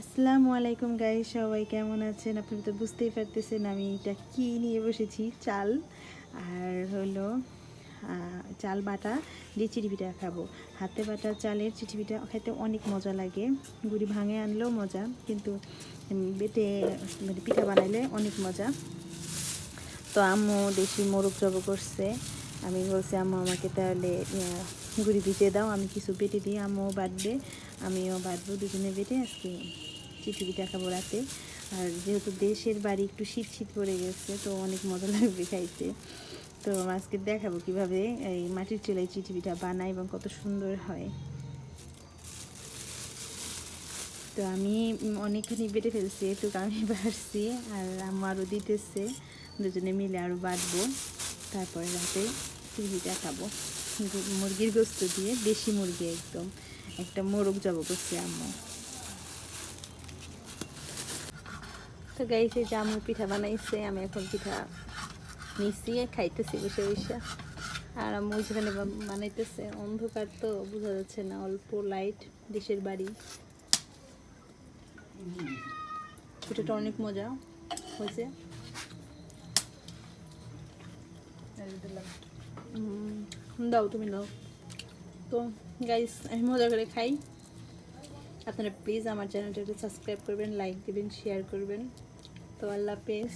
আসসালামু আলাইকুম গাই সবাই কেমন আছেন? আপনি তো বুঝতেই পারতেছেন আমি এটা কি নিয়ে বসেছি? চাল আর হলো চাল বাটা দিয়ে চিটিপিঠা খাব। হাতে বাটা চালের চিটিপিঠা খেতে অনেক মজা লাগে। গুড়ি ভাঙে আনলেও মজা, কিন্তু বেটে মানে পিঠা বানাইলে অনেক মজা। তো আম্মু দেশি মোরগ জব করছে। আমি বলছি, আম্মু, আমাকে তাহলে গুড়ি ভিজে দাও, আমি কিছু বেটে দিই আম্মুও বাটবে আমিও বাটবো দুজনে বেটে আজকে চিঠি পিঠা খাব রাতে। আর যেহেতু দেশের বাড়ি একটু শীত শীত পড়ে গেছে, তো অনেক মজা লাগবে খাইতে। তো আজকে দেখাবো কীভাবে এই মাটির চুলায় চিঠি পিঠা বানায় এবং কত সুন্দর হয়। তো আমি অনেকখানি বেটে ফেলছি একটু আমি বাড়ছি, আর আমারও দিতেছে, দুজনে মিলে আরও বাটবো তারপরে রাতে। চিবিটা খাব মুরগির গোস্ত দিয়ে দেশি মুরগি একদম। একটা মোরগ জব করছি আম্মু। তো গাইছে যে জামু পিঠা বানাইছে আমি এখন পিঠা মিশিয়ে খাইতেছি বসে বসে। আর আম্মু যেখানে বানাইতেছে অন্ধকার তো বোঝা যাচ্ছে না অল্প লাইট দেশের বাড়ি। পিঠাটা অনেক মজা হয়েছে। উম, দাও, তুমি দাও তো গাইস আমি মজা করে খাই। আপনারা প্লিজ আমার চ্যানেলটা একটু সাবস্ক্রাইব করবেন লাইক দেবেন শেয়ার করবেন। তো আল্লাহ হাফেজ।